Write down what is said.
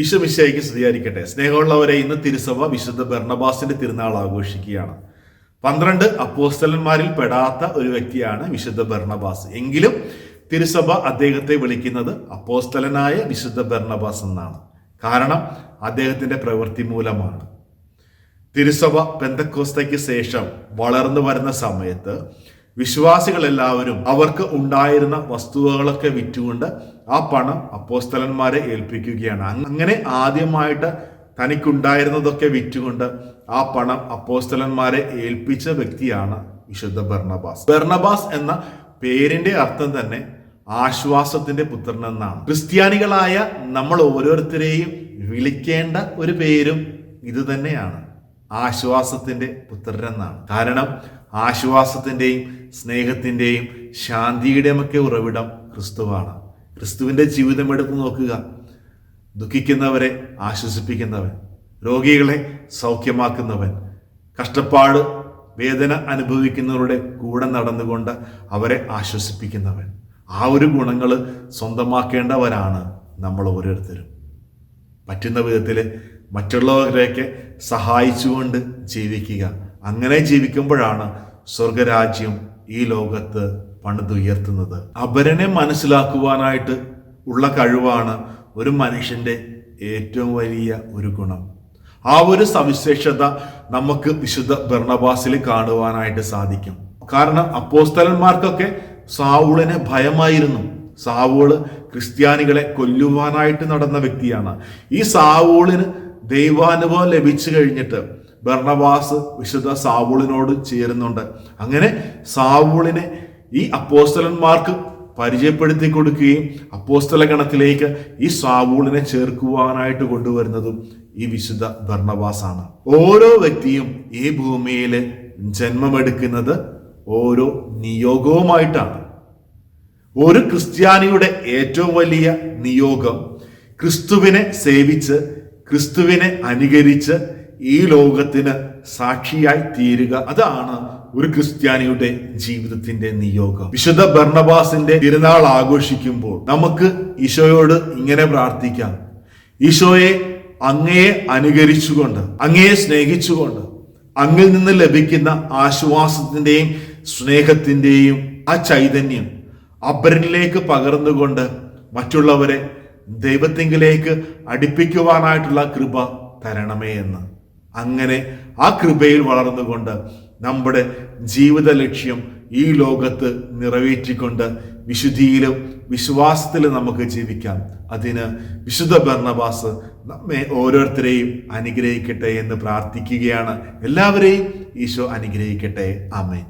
ഈശോമിശയ്ക്ക് സ്തുതിയായിരിക്കട്ടെ. സ്നേഹമുള്ളവരെ ഇന്ന് തിരുസഭ വിശുദ്ധ ബർണബാസിന്റെ തിരുനാൾ ആഘോഷിക്കുകയാണ്. പന്ത്രണ്ട് അപ്പോസ്റ്റലന്മാരിൽ പെടാത്ത ഒരു വ്യക്തിയാണ് വിശുദ്ധ ബർണബാസ്. എങ്കിലും തിരുസഭ അദ്ദേഹത്തെ വിളിക്കുന്നത് അപ്പോസ്റ്റലനായ വിശുദ്ധ ബർണബാസ് എന്നാണ്. കാരണം അദ്ദേഹത്തിന്റെ പ്രവൃത്തി മൂലമാണ്. തിരുസഭ പെന്തക്കോസ്തയ്ക്ക് ശേഷം വളർന്നു വരുന്ന സമയത്ത് വിശ്വാസികളെല്ലാവരും അവർക്ക് ഉണ്ടായിരുന്ന വസ്തുവകളൊക്കെ വിറ്റുകൊണ്ട് ആ പണം അപ്പോസ്തലന്മാരെ ഏൽപ്പിക്കുകയാണ്. അങ്ങനെ ആദ്യമായിട്ട് തനിക്കുണ്ടായിരുന്നതൊക്കെ വിറ്റുകൊണ്ട് ആ പണം അപ്പോസ്തലന്മാരെ ഏൽപ്പിച്ച വ്യക്തിയാണ് വിശുദ്ധ ബർണബാസ്. ബർണബാസ് എന്ന പേരിന്റെ അർത്ഥം തന്നെ ആശ്വാസത്തിന്റെ പുത്രൻ എന്നാണ് ക്രിസ്ത്യാനികളായ നമ്മൾ ഓരോരുത്തരെയും വിളിക്കേണ്ട ഒരു പേരും ഇത് തന്നെയാണ് ആശ്വാസത്തിന്റെ പുത്രൻ എന്നാണ് കാരണം ആശ്വാസത്തിന്റെയും സ്നേഹത്തിന്റെയും ശാന്തിയുടെയും ഒക്കെ ഉറവിടം ക്രിസ്തുവാണ്. ക്രിസ്തുവിന്റെ ജീവിതം എടുത്തു നോക്കുക. ദുഃഖിക്കുന്നവരെ ആശ്വസിപ്പിക്കുന്നവൻ. രോഗികളെ സൗഖ്യമാക്കുന്നവൻ. കഷ്ടപ്പാട് വേദന അനുഭവിക്കുന്നവരുടെ കൂടെ നടന്നുകൊണ്ട് അവരെ ആശ്വസിപ്പിക്കുന്നവൻ. ആ ഒരു ഗുണങ്ങൾ സ്വന്തമാക്കേണ്ടവരാണ് നമ്മൾ ഓരോരുത്തരും. പറ്റുന്ന വിധത്തിൽ മറ്റുള്ളവരെയൊക്കെ സഹായിച്ചുകൊണ്ട് ജീവിക്കുക. അങ്ങനെ ജീവിക്കുമ്പോഴാണ് സ്വർഗരാജ്യം ഈ ലോകത്ത് പണിതുയർത്തുന്നത്. അപരനെ മനസ്സിലാക്കുവാനായിട്ട് ഉള്ള കഴിവാണ് ഒരു മനുഷ്യന്റെ ഏറ്റവും വലിയ ഒരു ഗുണം. ആ ഒരു സവിശേഷത നമുക്ക് വിശുദ്ധ ഭരണവാസിൽ കാണുവാനായിട്ട് സാധിക്കും. കാരണം അപ്പോസ്തലന്മാർക്കൊക്കെ സാവൂളിനെ ഭയമായിരുന്നു. സാവൂൾ ക്രിസ്ത്യാനികളെ കൊല്ലുവാനായിട്ട് നടന്ന വ്യക്തിയാണ്. ഈ സാവൂളിന് ദൈവാനുഭവം ലഭിച്ചു കഴിഞ്ഞിട്ട് ഭരണവാസ് വിശുദ്ധ സാവൂളിനോട് ചേരുന്നുണ്ട്. അങ്ങനെ സാവൂളിനെ ഈ അപ്പോസ്തലന്മാർക്ക് പരിചയപ്പെടുത്തി കൊടുക്കുകയും അപ്പോസ്തല ഗണത്തിലേക്ക് ഈ സാവൂളിനെ ചേർക്കുവാനായിട്ട് കൊണ്ടുവരുന്നതും ഈ വിശുദ്ധ ഭരണവാസാണ് ഓരോ വ്യക്തിയും ഈ ഭൂമിയിൽ ജന്മമെടുക്കുന്നത് ഓരോ നിയോഗവുമായിട്ടാണ്. ഒരു ക്രിസ്ത്യാനിയുടെ ഏറ്റവും വലിയ നിയോഗം ക്രിസ്തുവിനെ സേവിച്ച് ക്രിസ്തുവിനെ അനുകരിച്ച് ഈ ലോകത്തിന് സാക്ഷിയായി തീരുക. അതാണ് ഒരു ക്രിസ്ത്യാനിയുടെ ജീവിതത്തിന്റെ നിയോഗം. വിശുദ്ധ ഭർണബാസിന്റെ തിരുനാൾ ആഘോഷിക്കുമ്പോൾ നമുക്ക് ഈശോയോട് ഇങ്ങനെ പ്രാർത്ഥിക്കാം. ഈശോയെ അങ്ങയെ അനുകരിച്ചുകൊണ്ട് അങ്ങയെ സ്നേഹിച്ചുകൊണ്ട് അങ്ങിൽ നിന്ന് ലഭിക്കുന്ന ആശ്വാസത്തിന്റെയും സ്നേഹത്തിന്റെയും ആ ചൈതന്യം അപരനിലേക്ക് പകർന്നുകൊണ്ട് മറ്റുള്ളവരെ ദൈവത്തിങ്കിലേക്ക് അടുപ്പിക്കുവാനായിട്ടുള്ള കൃപ തരണമേ എന്ന്. അങ്ങനെ ആ കൃപയിൽ വളർന്നുകൊണ്ട് നമ്മുടെ ജീവിത ലക്ഷ്യം ഈ ലോകത്ത് നിറവേറ്റിക്കൊണ്ട് വിശുദ്ധിയിലും വിശ്വാസത്തിലും നമുക്ക് ജീവിക്കാം. അതിന് വിശുദ്ധ ഭരണവാസ് നമ്മെ ഓരോരുത്തരെയും അനുഗ്രഹിക്കട്ടെ എന്ന് പ്രാർത്ഥിക്കുകയാണ്. എല്ലാവരെയും ഈശോ അനുഗ്രഹിക്കട്ടെ. ആമേൻ.